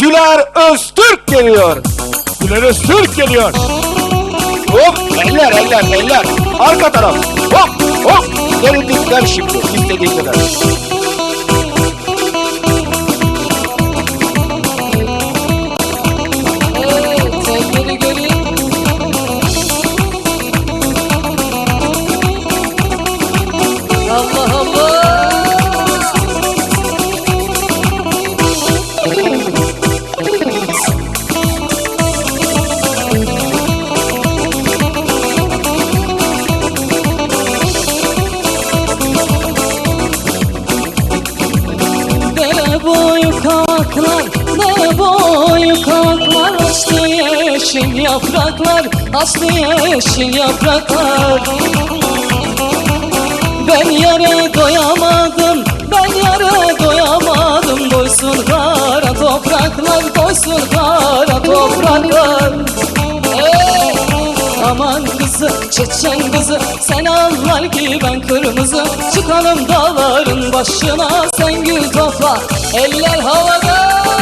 Güler Öztürk geliyor. Güler Öztürk geliyor. Hop eller eller eller. Arka taraf. Hop hop. Geri dikler şimdi. İstediğin kadar. Kaklar, ne boyu kaklar Açtı yeşil yapraklar, açtı yeşil yapraklar. Ben yere doyamadım, çeçen kızı Sen anlar ki ben kırmızı. Çıkalım dağların başına Sen gül topla, eller havada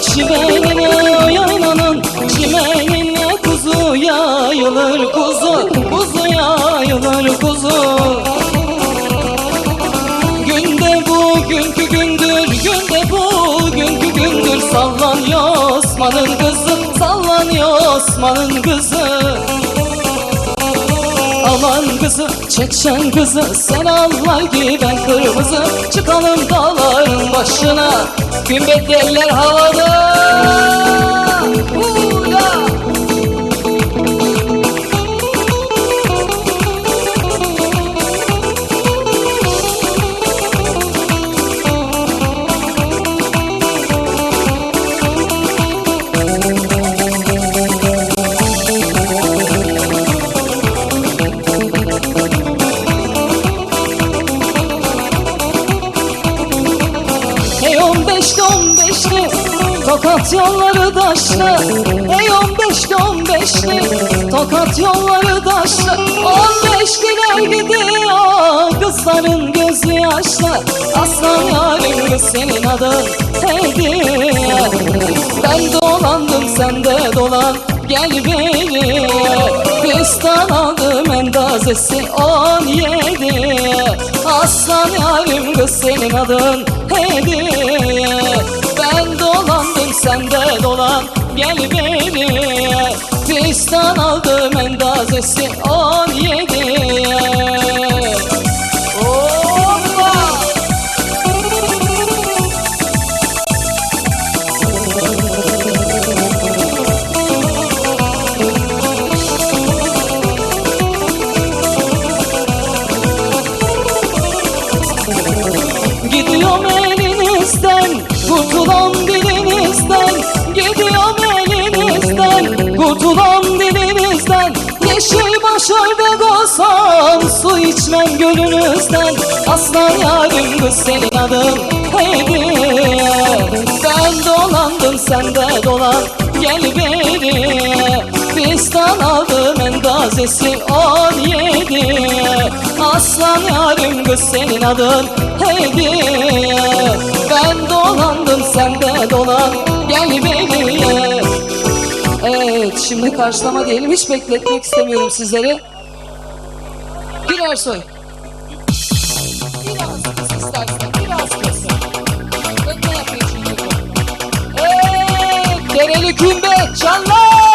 Yaylanın çimenine, yaylanın çimenine Kuzu. Yayılır kuzu, kuzu yayılır kuzu. Günde bugünkü gündür, günde bugünkü gündür Sallanıyor Osman'ın kızı, sallanıyor Osman'ın kızı Aman kızı, çekşen kızı Sen Allah ki ben kırmızı. Çıkalım dağların başına Gümbet eller havada Yolları taşlı Ey on beşli on beşli. Tokat yolları taşlı On beşliler gidiyor. Kızların gözü yaşlı Aslan yarim senin adın. Hediye Ben dolandım sen de dolan Gel beni. Fistan aldım endazesi on yedi. Aslan yarim kız senin adın. Hediye dolandım sen de dolan gel beni. Fistan aldım endazesi on yedi. Hoppa! Gidiyorum elinizden Kurtulam Su içmem gölünüzden Aslan yarim kız senin adın. Hediye Ben dolandım sen de dolan. Gel beni Fistan aldım endazesi on yedi. Aslan yarim kız senin adın. Hediye Ben dolandım sen de dolan. Gel beni. Evet şimdi karşılama diyelim. Hiç bekletmek istemiyorum sizleri Bir Ersoy Biraz kız istersen biraz kız Ben ne yapayım şimdi. Evet Dereli Kümbet canlar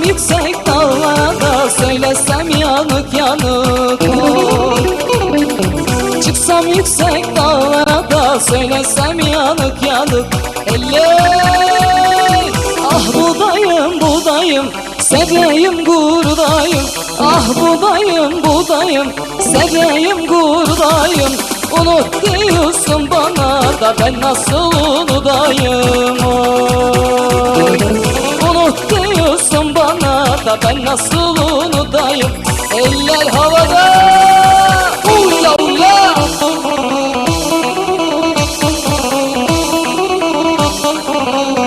Çıksam yüksek dağlara da söylesem yanık yanık oy. Çıksam yüksek dağlara da söylesem yanık yanık Eller ah budayım budayım Seveyim gurdayım Ah budayım budayım Seveyim gurdayım Unut diyorsun bana da ben nasıl unudayım? Oy Unut diyorsun bana da ben nasıl unudayım Eller havada. Ula ula Of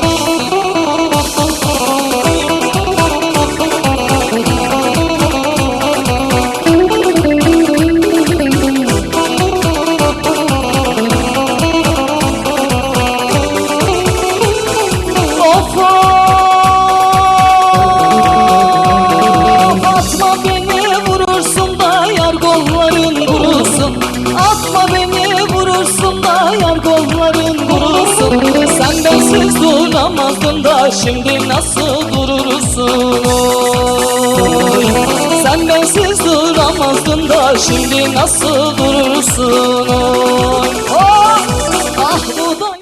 Atma beni vurursun da yar kolların kurusun. Atma beni vurursun da yar kolların kurusun. Sen bensiz duramazdın da şimdi nasıl durursun? Oy Sen bensiz duramazdın da şimdi nasıl durursun? Oy Oh! Ah budayım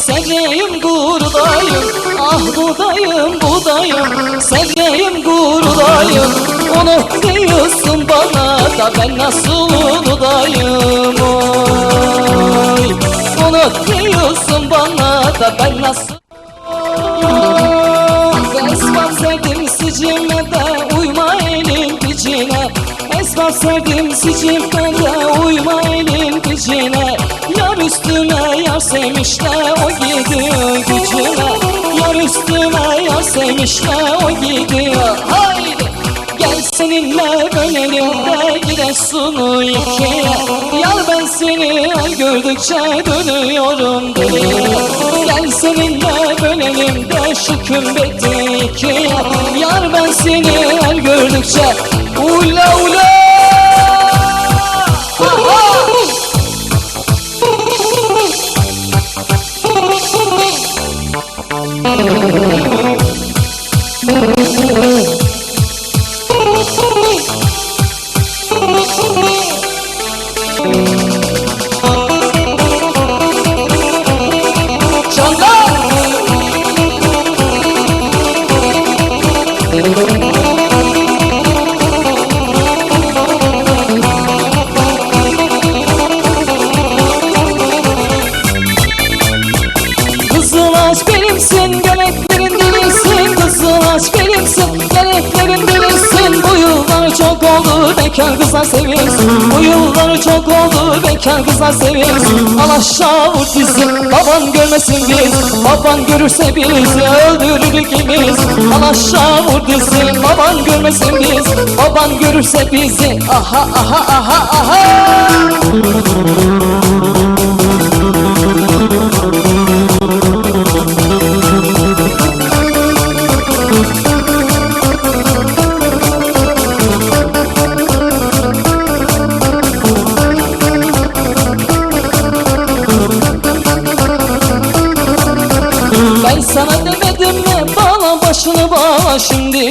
Seveyim gurdayım, ah budayım budayım. Seveyim gurdayım, unut diyorsun bana da ben nasıl unudayım? Oy Unut diyorsun bana da ben nasıl Esbab sevdim sicime de uyma elin gücüne Esbab sevdim sicime yar sevmişler o gidiyor gücüne. Yar üstüme yar sevmişler o gidiyor Haydi Gel seninle bölelim de Giresun'u ikiye Yar ben seni her gördükçe dönüyorum deliye Gel seninle bölelim de şu kümbeti ikiye Yar ben seni her gördükçe Ula ula Aha! Canlar! Ağaç benimsin, göbeklerin delisin Kızıl ağaç benimsin, göbeklerin delisin Bu yıllar çok oldu, bekar kızlar seviyorsun Bu yıllar çok oldu, bekar kızlar seviyorsun Al aşağı vur dizi, baban görmesin biz. Baban görürse bizi öldürür ikimiz. Al aşağı vur dizi, baban görmesin biz. Baban görürse bizi, aha aha aha aha. Ben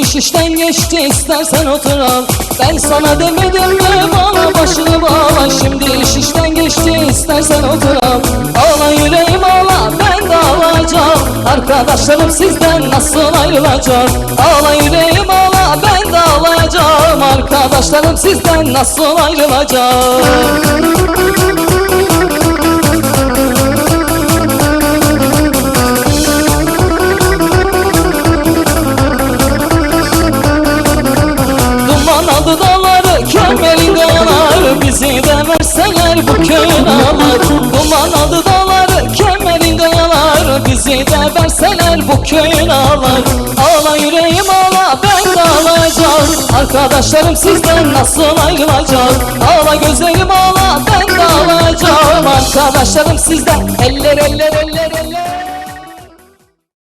iş işten geçti istersen otur al. Ben sana demedim mi? Bağla başını bağla. Şimdi iş işten geçti istersen otur al. Ağla yüreğim ağla. Ben de ağlayacağım. Arkadaşlarım sizden nasıl ayrılacak? Ağla yüreğim ağla. Ben de ağlayacağım. Arkadaşlarım sizden nasıl ayrılacak Bizi de verseler bu köyün ağlar Duman aldı dağları Kemer'in kayaları. Bizi de verseler bu köyün ağlar Ağla yüreğim ağla ben de ağlayacağım. Arkadaşlarım sizden nasıl ayrılacak? Ağla gözlerim ağla ben de ağlayacağım. Arkadaşlarım sizden eller eller eller